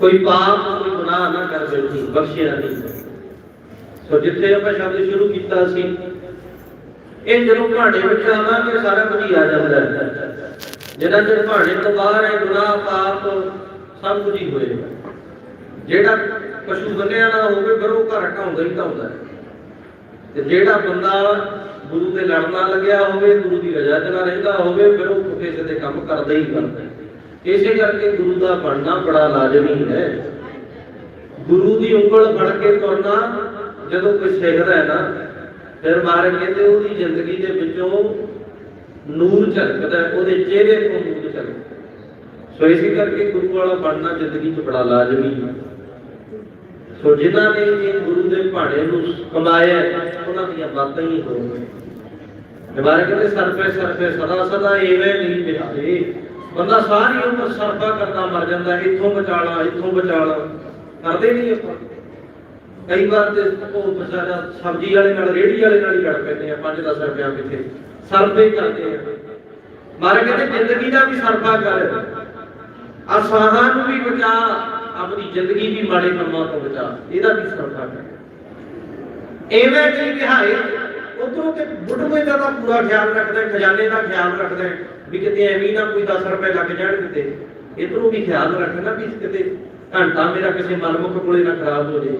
ਕੋਈ ਪਾਪ, ਕੋਈ ਗੁਨਾਹ ਨਾ ਕਰ ਬੈਠੀ ਬਖਸ਼ਿਆ ਨਹੀਂ। ਸੋ ਜਿੱਥੇ ਆਪਾਂ ਸ਼ਬਦ ਸ਼ੁਰੂ ਕੀਤਾ ਸੀ, ਇਹ ਜਦੋਂ ਭਾਂਡੇ ਵਿੱਚ ਆਵਾਂਗੇ, ਸਾਰਾ ਕੁਝ ਆ ਜਾਂਦਾ ਹੈ। ਜਿਹੜਾ ਚਿਰ ਭਾਂਡੇ ਤੋਂ ਬਾਹਰ ਹੈ, ਗੁਨਾਹ, ਪਾਪ, ਸਭ ਕੁਝ ਹੀ ਹੋਏਗਾ। ਜਿਹੜਾ ਪਸ਼ੂ ਬੰਨਿਆ ਨਾ ਹੋਵੇ, ਫਿਰ ਉਹ ਘਰ ਢਾਉਂਦਾ ਹੀ ਢਾਉਂਦਾ ਤੇ ਜਿਹੜਾ ਬੰਦਾ ਗੁਰੂ ਦੇ ਲੜ ਨਾਲ ਲੱਗਿਆ ਹੋਵੇ, ਗੁਰੂ ਦੀ ਰਜ਼ਾ ਚ ਨਾ ਰਹਿੰਦਾ ਹੋਵੇ, ਫਿਰ ਉਹ ਪੁੱਠੇ ਸਿੱਧੇ ਕੰਮ ਕਰਦਾ ਹੀ ਕਰਦਾ ਇਸੇ ਕਰਕੇ ਗੁਰੂ ਦਾ ਬਣਨਾ ਬੜਾ ਲਾਜ਼ਮੀ ਹੈ। ਗੁਰੂ ਦੀ ਉਂਗਲ ਫੜ ਕੇ ਤੁਰਨਾ ਜਦੋਂ ਕੋਈ ਸਿੱਖਦਾ ਹੈ ਨਾ, ਫਿਰ ਮਾਰੇ ਕਹਿੰਦੇ ਉਹਦੀ ਜ਼ਿੰਦਗੀ ਦੇ ਵਿੱਚੋਂ ਨੂਰ ਝਲਕਦਾ, ਉਹਦੇ ਚਿਹਰੇ ਤੋਂ ਨੂਰ ਝਲਕਦਾ। ਸੋ ਇਸੇ ਕਰਕੇ ਗੁਰੂ ਵਾਲਾ ਬਣਨਾ ਜ਼ਿੰਦਗੀ 'ਚ ਬੜਾ ਲਾਜ਼ਮੀ ਹੈ। ਸੋ ਜਿਨ੍ਹਾਂ ਨੇ ਇਹ ਗੁਰੂ ਦੇ ਭਾਣੇ ਨੂੰ ਕਮਾਇਆ ਉਹਨਾਂ ਦੀਆਂ ਬਾਤਾਂ ਹੀ ਹੋਣਗੀਆਂ ਦੁਬਾਰਾ ਕਹਿੰਦੇ ਸਰਫੇ ਸਰਫੇ ਸਦਾ ਸਦਾ ਐਵੇਂ ਨਹੀਂ ਬਿਹਾਰੇ ਬੰਦਾ ਸਾਰੀ ਉਮਰ ਸਰਫਾ ਕਰਦਾ ਮਰ ਜਾਂਦਾ, ਇੱਥੋਂ ਬਚਾਲਾ ਇੱਥੋਂ ਬਚਾਲਾ ਕਰਦੇ ਨਹੀਂ ਆਪਾਂ। ਕਈ ਵਾਰ ਤੇ ਉਹ ਵਿਚਾਰਾ ਸਬਜ਼ੀ ਵਾਲੇ ਨਾਲ, ਰੇਹੜੀ ਵਾਲੇ ਨਾਲ ਹੀ ਲੜ ਪੈਂਦੇ ਆ 5-10 ਰੁਪਿਆ ਪਿੱਛੇ ਸਰਫੇ ਕਰਦੇ ਆ। ਮਾਰੇ ਕਹਿੰਦੇ, ਜ਼ਿੰਦਗੀ ਦਾ ਵੀ ਸਰਫਾ ਕਰ। ਆ ਸਾਹਾਂ ਨੂੰ ਵੀ ਬਚਾ, ਆਪਣੀ ਜ਼ਿੰਦਗੀ ਵੀ ਮਾੜੇ ਕੰਮਾਂ ਤੋਂ ਬਚਾ। ਇਹਦਾ ਵੀ ਸਰਫਾ ਕਰ। ਐਵੇਂ ਨਹੀਂ ਵਿਹਾਰੇ ਉਧਰੋਂ ਤੇ ਬੁੱਢੇ ਦਾ ਤਾਂ ਪੂਰਾ ਖਿਆਲ ਰੱਖਦਾ, ਖਜ਼ਾਨੇ ਦਾ ਖਿਆਲ ਰੱਖਦਾ, ਵੀ ਕਿਤੇ ਐਵੇਂ ਨਾ ਕੋਈ 10 ਰੁਪਏ ਲੱਗ ਜਾਣ ਕਿਤੇ। ਇਧਰੋਂ ਵੀ ਖਿਆਲ ਰੱਖਣਾ ਵੀ ਕਿਤੇ ਘੰਟਾ ਮੇਰਾ ਕਿਸੇ ਮਨਮੁਖ ਕੋਲੇ ਨਾ ਖਰਾਬ ਹੋ ਜਾਏ।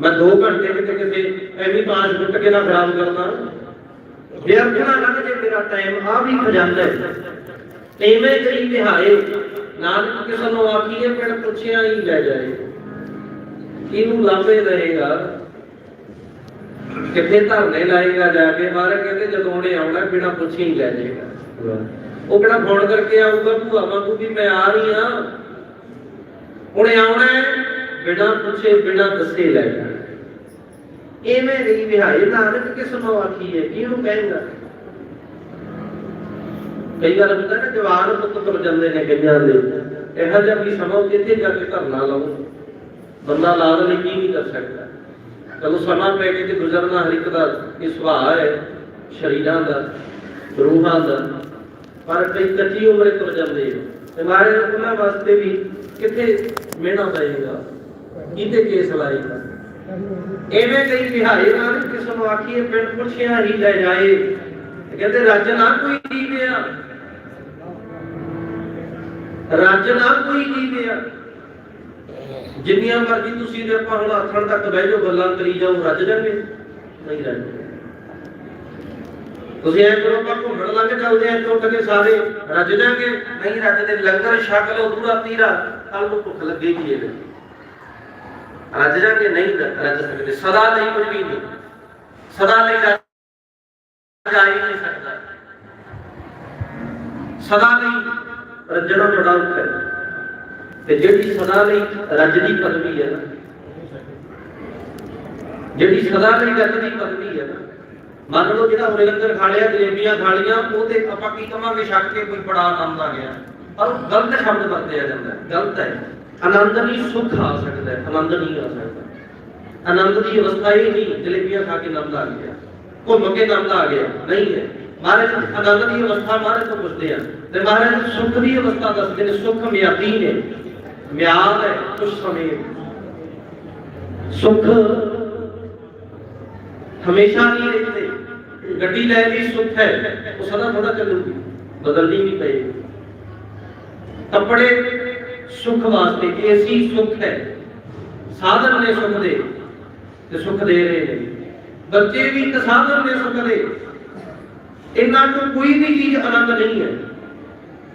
ਮੈਂ 2 ਘੰਟੇ ਕਿਤੇ ਕਿਸੇ ਐਵੇਂ 5 ਮਿੰਟ ਕੇ ਨਾ ਖਰਾਬ ਕਰਨਾ ਬੇਅਰਥਨਾ ਲੰਘ ਜੇ ਮੇਰਾ ਟਾਈਮ ਆ ਵੀ ਖਜ਼ਾਨਾ ਹੈ। ਐਵੇਂ ਕਰੀ ਵਿਹਾਰੇ ਨਾਨਕ ਕਿਸੇ ਨੂੰ ਆਖੀਏ, ਪਿੰਡ ਪੁੱਛਿਆ ਹੀ ਲੈ ਜਾਏ। ਇਹਨੂੰ ਲਾਭੇ ਰਹੇਗਾ? ਕਿੱਥੇ ਧਰਨੇ ਲਾਏਗਾ ਜਾ ਕੇ? ਮਾਰੇ ਕਹਿੰਦੇ ਜਦੋਂ ਉਹਨੇ ਆਉਣਾ, ਬਿਨਾ ਪੁੱਛੇ ਹੀ ਲੈ ਜਾਏਗਾ। ਉਹ ਕਿਹੜਾ ਫੋਨ ਕਰਕੇ ਆਊਗਾ? ਭੂਆ ਵਾਂਗੂ ਵੀ ਮੈਂ ਆ ਰਹੀ ਆ ਉਹਨੇ ਆਉਣਾ ਬਿਨਾ ਪੁੱਛੇ, ਬਿਨਾ ਦੱਸੇ ਲੈ ਜਾਣਾ। ਐਵੇਂ ਨਹੀਂ ਵਿਹਾਈ ਨਾਨਕ ਕਿਸ ਨੂੰ ਆਖੀ ਹੈ, ਕਿਹਨੂੰ ਕਹੇਗਾ? ਕਈ ਵਾਰ ਹੁੰਦਾ ਨਾ, ਜਵਾਨ ਪੁੱਤ ਤੁਰ ਜਾਂਦੇ ਨੇ ਕਈਆਂ ਦੇ। ਇਹੋ ਜਿਹਾ ਵੀ ਸਮਾਂ ਕਿੱਥੇ ਜਾ ਕੇ ਧਰਨਾ ਲਾਓ ਬੰਦਾ ਲਾਦ ਲਈ ਕੀ ਨਹੀਂ ਕਰ ਸਕਦਾ? ਚਲੋ ਸਮਾਂ ਪੈ ਤੇ ਗੁਜ਼ਰਨਾ ਹਰ ਇੱਕ ਦਾ ਇਹ ਸੁਭਾਅ ਹੈ, ਸ਼ਰੀਰਾਂ ਦਾ, ਰੂਹਾਂ ਦਾ, ਪਰ ਕਈ ਕੱਚੀ ਉਮਰੇ ਤੁਰ ਜਾਂਦੇ ਆ। ਤੇ ਮਾਰੇ ਉਹਨਾਂ ਵਾਸਤੇ ਵੀ ਕਿੱਥੇ ਮਿਹਣਾ ਪਏਗਾ? ਕਿਤੇ ਕੇਸ ਲਾਏਗਾ? ਐਵੇਂ ਕਈ ਵਿਹਾਰੇ ਨਾਲ ਕਿਸ ਨੂੰ ਆਖੀਏ, ਪਿੰਡ ਪੁੱਛਿਆ ਹੀ ਲੈ ਜਾਏ। ਕਹਿੰਦੇ, ਰੱਜ ਨਾ ਕੋਈ ਜੀਵਿਆ। ਰੱਜ ਨਾ ਕੋਈ ਜੀਵਿਆ। ਜਿੰਨੀਆਂ ਮਰਜ਼ੀ ਤੁਸੀਂ ਦੇ ਆਪਾਂ ਹੁਣ ਆਥਣ ਤੱਕ ਬਹਿ ਜਾਓ, ਗੱਲਾਂ ਕਰੀ ਜਾਓ, ਰੱਜ ਜਾਣਗੇ। ਨਹੀਂ ਰੱਜਦੇ ਤੁਸੀਂ ਐ ਕਰੋ, ਆਪਾਂ ਘੁੰਮਣ ਲੰਘ ਚੱਲਦੇ ਆ ਟੁੱਟ ਕੇ ਸਾਰੇ ਰੱਜ ਜਾਣਗੇ। ਨਹੀਂ ਰੱਜਦੇ, ਲੰਗਰ ਛਕ ਲਓ ਦੂਰਾ ਤੀਰਾ ਕੱਲ ਨੂੰ ਭੁੱਖ ਲੱਗੇਗੀ ਇਹ ਰੱਜ ਜਾਣਗੇ, ਨਹੀਂ ਰੱਜ ਸਕਦੇ। ਸਦਾ ਲਈ ਕੁਝ ਵੀ ਨਹੀਂ। ਸਦਾ ਲਈ ਜਾ ਹੀ ਨਹੀਂ ਸਕਦਾ। ਸਦਾ ਲਈ ਰੱਜਣਾ ਬੜਾ ਔਖਾ ਹੈ। ਤੇ ਜਿਹੜੀ ਸਦਾ ਲਈ ਰੱਜ ਦੀ ਪਦਵੀ ਹੈ ਨਾ, ਜਿਹੜੀ ਸਦਾ ਲਈ ਰੱਜ ਦੀ ਪਦਵੀ ਹੈ ਨਾ, ਮੰਨ ਲਓ ਜਿਹੜਾ ਉਰੇ ਲੰਗਰ ਖਾ ਲਿਆ ਜਲੇਬੀਆਂ ਖਾ ਲੀਆਂ ਉਹ ਤੇ ਆਪਾਂ ਕੀ ਕਵਾਂਗੇ, ਛੱਕ ਕੇ ਕੋਈ ਬੜਾ ਆਨੰਦ ਆ ਗਿਆ। ਪਰ ਗਲਤ ਸ਼ਬਦ ਵਰਤਿਆ ਜਾਂਦਾ ਗਲਤ ਹੈ। ਆਨੰਦ ਨਹੀਂ ਸੁੱਖ ਆ ਸਕਦਾ ਹੈ ਆਨੰਦ ਨਹੀਂ ਆ ਸਕਦਾ। ਆਨੰਦ ਦੀ ਅਵਸਥਾ ਹੀ ਨਹੀਂ, ਜਲੇਬੀਆਂ ਖਾ ਕੇ ਆਨੰਦ ਆ ਗਿਆ। ਘੁੰਮ ਕੇ ਆਨੰਦ ਆ ਗਿਆ, ਨਹੀਂ ਹੈ। ਮਹਾਰਾਜ, ਆਨੰਦ ਦੀ ਅਵਸਥਾ ਮਹਾਰਾਜ ਤੋਂ ਪੁੱਛਦੇ ਆ। ਤੇ ਮਹਾਰਾਜ, ਸੁੱਖ ਦੀ ਅਵਸਥਾ ਦੱਸਦੇ ਨੇ, ਸੁੱਖ ਮਿਆਦੀ ਨੇ। ਮਿਆਦ ਹੈ ਕੁਝ ਸਮੇਂ ਸੁੱਖ ਹਮੇਸ਼ਾ ਨਹੀਂ ਰਹਿੰਦੇ। ਗੱਡੀ ਲੈ ਲਈ, ਸੁੱਖ ਹੈ। ਉਹ ਸਦਾ ਥੋੜਾ ਚੱਲੂਗੀ, ਬਦਲਣੀ ਨਹੀਂ ਪਏਗੀ। ਕੱਪੜੇ ਸੁੱਖ ਵਾਸਤੇ ਏਸੀ ਸੁੱਖ ਹੈ। ਸਾਧਨ ਨੇ ਸੁੱਖ ਦੇ ਤੇ ਸੁੱਖ ਦੇ ਰਹੇ ਨੇ। ਬੱਚੇ ਵੀ ਇੱਕ ਸਾਧਨ ਨੇ ਸੁੱਖ ਦੇ। ਇਹਨਾਂ ਤੋਂ ਕੋਈ ਵੀ ਚੀਜ਼ ਆਨੰਦ ਨਹੀਂ ਹੈ।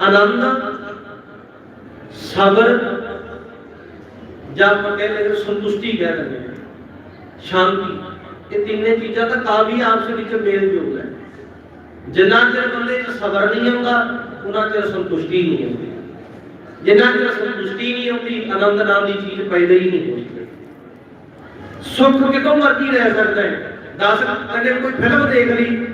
ਆਨੰਦ, ਸਬਰ ਜਾਂ ਆਪਾਂ ਕਹਿ ਲੈਂਦੇ ਸੰਤੁਸ਼ਟੀ ਕਹਿ ਲੈਂਦੇ ਹਾਂ, ਸ਼ਾਂਤੀ। ਇਹ ਤਿੰਨੇ ਚੀਜ਼ਾਂ ਤਾਂ ਕਾਫੀ ਆਪਸ ਵਿੱਚ ਮੇਲ ਜੋਲ ਹੈ। ਜਿੰਨਾ ਚਿਰ ਬੰਦੇ 'ਚ ਸਬਰ ਨਹੀਂ ਆਉਂਦਾ ਉਹਨਾਂ ਚਿਰ ਸੰਤੁਸ਼ਟੀ ਨਹੀਂ ਆਉਂਦੀ ਜਿੰਨਾ ਚਿਰ ਸੰਤੁਸ਼ਟੀ ਨਹੀਂ ਆਉਂਦੀ ਆਨੰਦ ਨਾਮ ਦੀ ਚੀਜ਼ ਪੈਦਾ ਹੀ ਨਹੀਂ ਹੁੰਦੀ। ਸੁੱਖ ਕਿਤੋਂ ਮਰਜ਼ੀ ਰਹਿ ਸਕਦਾ ਹੈ। ਦਸ ਅਗਰ ਕੋਈ ਫਿਲਮ ਦੇਖ ਲਈ,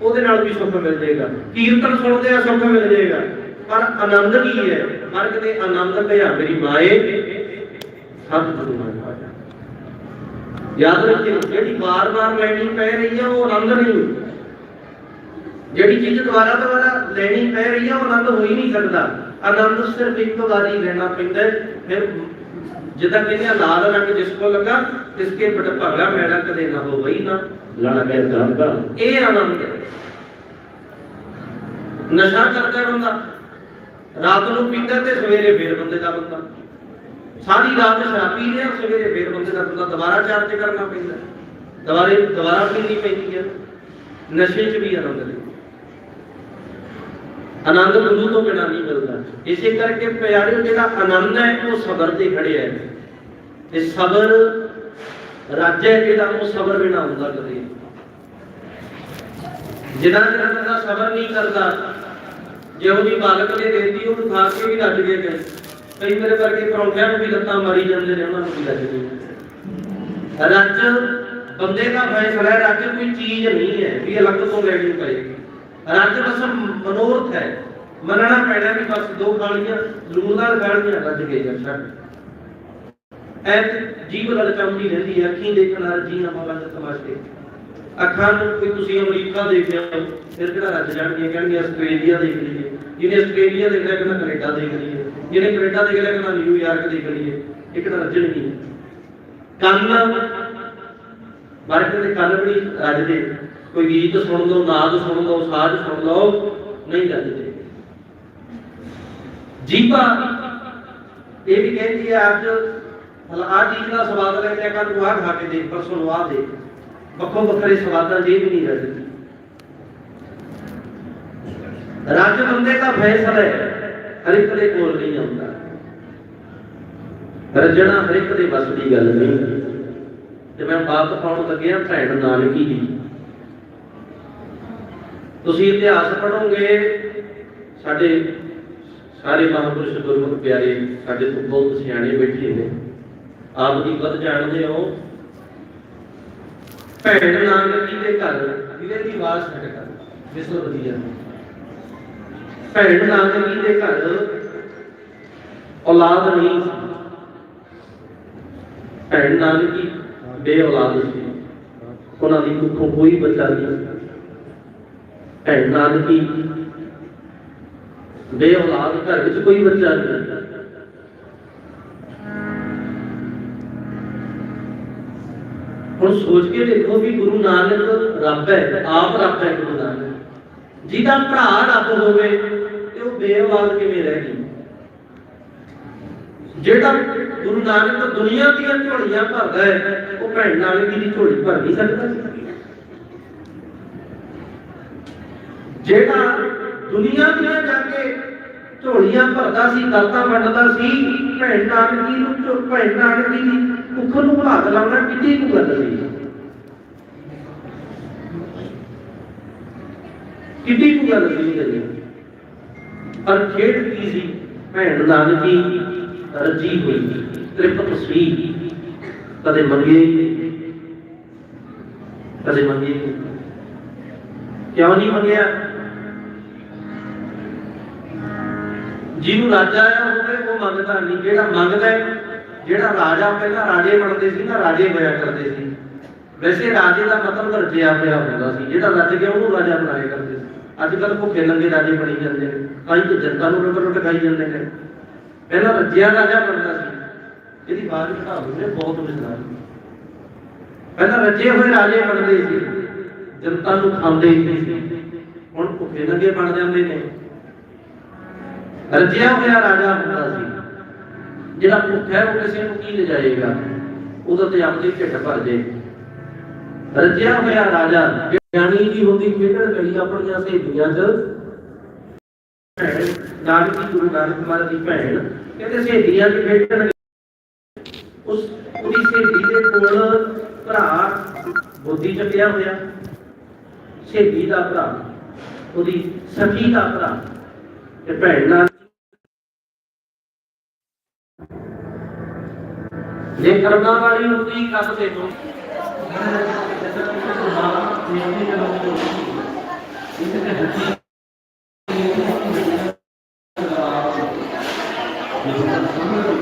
ਉਹਦੇ ਨਾਲ ਵੀ ਸੁੱਖ ਮਿਲ ਜਾਏਗਾ। ਕੀਰਤਨ ਸੁਣਦੇ ਆ, ਸੁੱਖ ਮਿਲ ਜਾਏਗਾ। ਪਰ ਆਨੰਦ ਕੀ ਹੈ? ਮਰਗ ਦੇ ਆਨੰਦ ਭਇਆ ਮੇਰੀ ਮਾਏ ਸਭ ਗੁਰੂ ਮਾਇਆ ਯਾਦ ਰੱਖਿਓ ਜਿਹੜੀ ਵਾਰ-ਵਾਰ ਲੈਣੀ ਪੈ ਰਹੀ ਹੈ ਉਹ ਆਨੰਦ ਨਹੀਂ ਜਿਹੜੀ ਚੀਜ਼ ਦੁਬਾਰਾ ਦੁਬਾਰਾ ਲੈਣੀ ਪੈ ਰਹੀ ਹੈ ਉਹ ਆਨੰਦ ਹੋ ਹੀ ਨਹੀਂ ਸਕਦਾ ਆਨੰਦ ਸਿਰਫ ਇੱਕ ਵਾਰੀ ਲੈਣਾ ਪੈਂਦਾ ਹੈ ਫਿਰ ਜਿੱਦਾਂ ਕਹਿੰਦੇ ਆ ਲਾਲ ਰੰਗ ਜਿਸ ਕੋ ਲੱਗਾ ਤਿਸਕੇ ਬਟ ਭਾਗਾ ਮੈੜਾ ਕਦੇ ਨਾ ਹੋ ਵਈ ਨਾ ਲੜਾ ਕੇ ਦਰਦਾ ਇਹ ਆਨੰਦ ਹੈ ਨਸ਼ਾ ਕਰਦਾ ਬੰਦਾ ਰਾਤ ਨੂੰ ਪੀਂਦਾ ਤੇ ਸਵੇਰੇ ਫੇਰ ਬੰਦੇ ਦਾ ਬੰਦਾ ਸਾਰੀ ਰਾਤ ਸ਼ਰਾਬ ਪੀ ਲਿਆ ਸਵੇਰੇ ਫੇਰ ਬੰਦੇ ਦਾ ਬੰਦਾ ਦੁਬਾਰਾ ਚਾਰਜ ਕਰਨਾ ਪੈਂਦਾ। ਦੁਬਾਰੇ, ਦੁਬਾਰਾ ਪੀਣੀ ਪੈਂਦੀ ਹੈ ਨਸ਼ੇ 'ਚ ਵੀ ਆਨੰਦ ਨਹੀਂ ਆਨੰਦ ਗੁਰੂ ਤੋਂ ਬਿਨਾਂ ਨਹੀਂ ਮਿਲਦਾ। ਇਸੇ ਕਰਕੇ ਪਿਆਰਿਓ ਜਿਹੜਾ ਆਨੰਦ ਹੈ, ਉਹ ਸਬਰ ਤੇ ਖੜਿਆ ਹੈ। ਤੇ ਸਬਰ ਰਾਜੇ ਜਿਹੜਾ, ਉਹ ਸਬਰ ਬਿਨਾਂ ਹੁੰਦਾ ਕਦੇ ਜਿਨ੍ਹਾਂ ਚਿਰ ਬੰਦਾ ਸਬਰ ਨਹੀਂ ਕਰਦਾ, ਜਿਹੋ ਜੀ ਮਾਲਕ ਨੇ ਦੇਤੀ ਉਹ ਖਾ ਕੇ ਵੀ ਰੱਜ ਗਏ ਕਈ ਮੇਰੇ ਵਰਗੇ ਪਰੌਂਠਿਆਂ ਨੂੰ ਵੀ ਲੱਤਾਂ ਮਾਰੀ ਜਾਂਦੇ ਨੇ, ਉਹਨਾਂ ਨੂੰ ਵੀ ਰੱਜ ਰੱਜ, ਬੰਦੇ ਦਾ ਫੈਸਲਾ ਰੱਜ ਕੋਈ ਚੀਜ਼ ਨਹੀਂ ਹੈ, ਵੀ ਅਲੱਗ ਤੋਂ ਲੈਣੀ ਪਏਗੀ। ਰੱਜ ਬਸ ਮਨੋਰਥ ਹੈ। ਮੰਨਣਾ ਪੈਣਾ ਵੀ ਬਸ ਦੋ ਗਾਲੀਆਂ ਲੂਣ ਨਾਲ ਗਾਲੀਆਂ ਰੱਜ ਗਏ ਜਾਂ ਛੱਡ ਐ ਜੀਵ ਲਲਚਾਉਂਦੀ ਰਹਿੰਦੀ ਹੈ, ਅੱਖੀਂ ਦੇਖਣ ਨਾਲ ਜੀਆਂ ਮੌਲਾ ਦੇ ਤਮਾਸ਼ੇ। ਅੱਖਾਂ ਨੂੰ ਕੋਈ ਤੁਸੀਂ ਅਮਰੀਕਾ ਦੇਖਿਆ ਫਿਰ ਕਿਹੜਾ ਰੱਜ ਜਾਣਗੇ? ਕਹਿਣਗੇ ਆਸਟ੍ਰੇਲੀਆ ਦੇਖ ਲਈਏ। ਜਿਹਨੇ ਆਸਟ੍ਰੇਲੀਆ ਦੇਖ ਕਹਿੰਦਾ ਕੈਨੇਡਾ ਦੇਖ ਲਈਏ। ਜਿਹਨੇ ਕੈਨੇਡਾ ਦੇਖ ਲਿਆ ਕਹਿੰਦਾ ਨਿਊਯਾਰਕ ਦੇਖ ਲਈਏ ਇਹ ਕਿਹੜਾ ਰੱਜਣ ਨਹੀਂ ਕੰਨ ਬਾਰਕ ਦੇ ਕੰਨ ਵੀ ਰੱਜਦੇ। ਕੋਈ ਗੀਤ ਸੁਣ ਲਓ, ਨਾਦ ਸੁਣ ਲਓ, ਸਾਜ਼ ਸੁਣ ਲਓ, ਨਹੀਂ ਰੱਜਦੇ। ਜੀਭਾ ਇਹ ਵੀ ਕਹਿੰਦੀ ਹੈ ਅੱਜ ਹਲ ਆ ਚੀਜ਼ ਦਾ ਸਵਾਦ ਲੈ ਲਿਆ ਕਰ ਤੂੰ ਆਹ ਖਾ ਕੇ ਦੇਖ ਪਰਸੋਂ ਨੂੰ ਆਹ ਦੇਖ। ਵੱਖੋ ਵੱਖਰੇ ਸਵਾਦਾਂ ਜੇ ਵੀ ਨਹੀਂ ਰੱਜਦੀ। ਰੱਜ ਬੰਦੇ ਦਾ ਫੈਸਲਾ ਹੈ। ਹਰ ਇੱਕ ਦੇ ਕੋਲ ਨਹੀਂ ਆਉਂਦਾ। ਰੱਜਣਾ ਹਰ ਇੱਕ ਦੇ ਵੱਸ ਦੀ ਗੱਲ ਨਹੀਂ। ਤੇ ਮੈਂ ਬਾਤ ਪਾਉਣ ਲੱਗਿਆ, ਭੈਣ ਨਾਨਕੀ ਦੀ। ਤੁਸੀਂ ਇਤਿਹਾਸ ਪੜੋਗੇ ਸਾਡੇ ਸਾਰੇ ਮਹਾਂਪੁਰਸ਼ ਗੁਰਮੁਖ ਪਿਆਰੇ ਸਾਡੇ ਤੋਂ ਬਹੁਤ ਸਿਆਣੇ ਬੈਠੇ ਨੇ। ਆਪ ਦੀ ਵੱਧ ਜਾਣਦੇ ਹੋ। ਭੈਣ ਨਾਨਕੀ ਦੇ ਘਰ ਜਿਹਦੇ ਦੀ ਆਵਾਜ਼ ਛੱਡ ਕਰ ਜਿਸ ਨੂੰ ਵਧੀਆ। ਭੈਣ ਨਾਨਕੀ ਦੇ ਘਰ ਔਲਾਦ ਨਹੀਂ ਸੀ। ਭੈਣ ਨਾਨਕੀ ਬੇ ਔਲਾਦ ਸੀ। ਉਹਨਾਂ ਦੀ ਕੁੱਖੋਂ ਕੋਈ ਬੱਚਾ ਨਹੀਂ ਭੈਣ ਨਾਨਕੀ ਬੇ ਔਲਾਦ ਘਰ ਵਿੱਚ ਕੋਈ ਬੱਚਾ ਨਹੀਂ ਹੁਣ ਸੋਚ ਕੇ ਦੇਖੋ ਵੀ ਗੁਰੂ ਨਾਨਕ ਰੱਬ ਹੈ, ਆਪ ਰੱਬ ਹੈ ਗੁਰੂ ਨਾਨਕ। ਜਿਹਦਾ ਭਰਾ ਰੱਬ ਹੋਵੇ ਤੇ ਉਹ ਬੇਔਲਾਦ ਕਿਵੇਂ ਰਹਿ ਗਈ? ਜਿਹੜਾ ਗੁਰੂ ਨਾਨਕ ਦੁਨੀਆ ਦੀਆਂ ਝੋਲੀਆਂ ਭਰਦਾ ਹੈ, ਉਹ ਭੈਣ ਨਾਨਕੀ ਦੀ ਝੋਲੀ ਭਰ ਨਹੀਂ ਸਕਦਾ। ਜਿਹੜਾ ਦੁਨੀਆ ਦੀਆਂ ਜਾ ਕੇ ਝੋਲੀਆਂ ਭਰਦਾ ਸੀ, ਦਾਤਾ ਵੰਡਦਾ ਸੀ, ਭੈਣ ਨਾਨਕੀ ਨੂੰ ਭੈਣ ਨਾਨਕੀ ਦੀ ਕੁੱਖ ਨੂੰ ਭੁਲਾ ਲਾਉਣਾ ਕਿੱਡੀ ਕੁ ਗੱਲ ਸੀ ਕਿੱਡੀ ਕੁ ਗੱਲ ਸੀ ਇਹ ਪਰ ਖੇਡ ਕੀ ਸੀ? ਭੈਣ ਨਾਨਕੀ ਰਜੀ ਹੋਈ, ਤ੍ਰਿਪਤ ਸੀ ਕਦੇ ਮੰਗੇ ਕਦੇ ਮੰਗੇ। ਕਿਉਂ ਨਹੀਂ ਮੰਗਿਆ? ਜਿਹਨੂੰ ਰਾਜਾ ਆਇਆ ਹੋਵੇ, ਉਹ ਮੰਗਦਾ ਨਹੀਂ। ਜਿਹੜਾ ਮੰਗਦਾ ਜਿਹੜਾ ਰਾਜਾ ਪਹਿਲਾਂ ਰਾਜੇ ਬਣਦੇ ਸੀ ਨਾ, ਰਾਜੇ ਹੋਇਆ ਕਰਦੇ ਸੀ। ਵੈਸੇ ਰਾਜੇ ਦਾ ਮਤਲਬ ਰਜਿਆ ਹੋਇਆ ਹੁੰਦਾ ਸੀ। ਜਿਹੜਾ ਰੱਜ ਗਿਆ, ਉਹਨੂੰ ਰਾਜਾ ਬਣਾਇਆ ਕਰਦੇ ਸੀ। ਅੱਜ ਕੱਲ ਭੁੱਖੇ ਨੰਗੇ ਰਾਜੇ ਬਣੀ ਜਾਂਦੇ ਨੇ। ਕਈ ਤੇ ਜਨਤਾ ਨੂੰ ਰੁੱਟ ਰੁੱਟ ਖਾਈ ਜਾਂਦੇ ਨੇ। ਪਹਿਲਾਂ ਰੱਜਿਆ ਰਾਜਾ ਬਣਦਾ ਸੀ। ਇਹਦੀ ਬਾਤ ਘਟਾਓ ਨੇ ਬਹੁਤ ਵਿਸਰਾਰ ਪਹਿਲਾਂ ਰੱਜੇ ਹੋਏ ਰਾਜੇ ਬਣਦੇ ਸੀ। ਜਨਤਾ ਨੂੰ ਖਾਂਦੇ ਸੀ। ਹੁਣ ਭੁੱਖੇ ਨੰਗੇ ਬਣ ਜਾਂਦੇ ਨੇ। ਰੱਜਿਆ ਹੋਇਆ ਰਾਜਾ ਹੁੰਦਾ ਸੀ। ਜਿਹੜਾ ਭੁੱਖਾ ਉਹ ਕਿਸੇ ਨੂੰ ਕੀ ਲਿਜਾਏਗਾ? ਉਹਦਾ ਤੇ ਆਪਣੀ ਢਿੱਡ ਭਰ ਜੇ। ਰੱਜਿਆ ਹੋਇਆ ਰਾਜਾ, ਗਿਆਨੀ ਜੀ ਹੁੰਦੀ ਖੇਡਣ ਗਈ ਆਪਣੀਆਂ ਸਹੇਲੀਆਂ 'ਚ ਨਾਨਕੀ ਗੁਰੂ ਨਾਨਕ ਮਹਾਰਾਜ ਦੀ ਭੈਣ, ਕਹਿੰਦੇ ਸਹੇਲੀਆਂ 'ਚ ਖੇਡਣ ਉਸ ਉਹਦੀ ਸਹੇਲੀ ਦੇ ਕੋਲ ਭਰਾ ਬੁੱਧੀ ਚੱਕਿਆ ਹੋਇਆ, ਸਹੇਲੀ ਦਾ ਭਰਾ, ਉਹਦੀ ਸਖੀ ਦਾ ਭਰਾ ਤੇ ਭੈਣ ਨਾਲ ਜੇ ਕਰਨਾ ਵਾਲੀ ਹੁੰਦੀ ਕੱਪ ਦੇ ਦੋ なぜならもう1ついいんですか?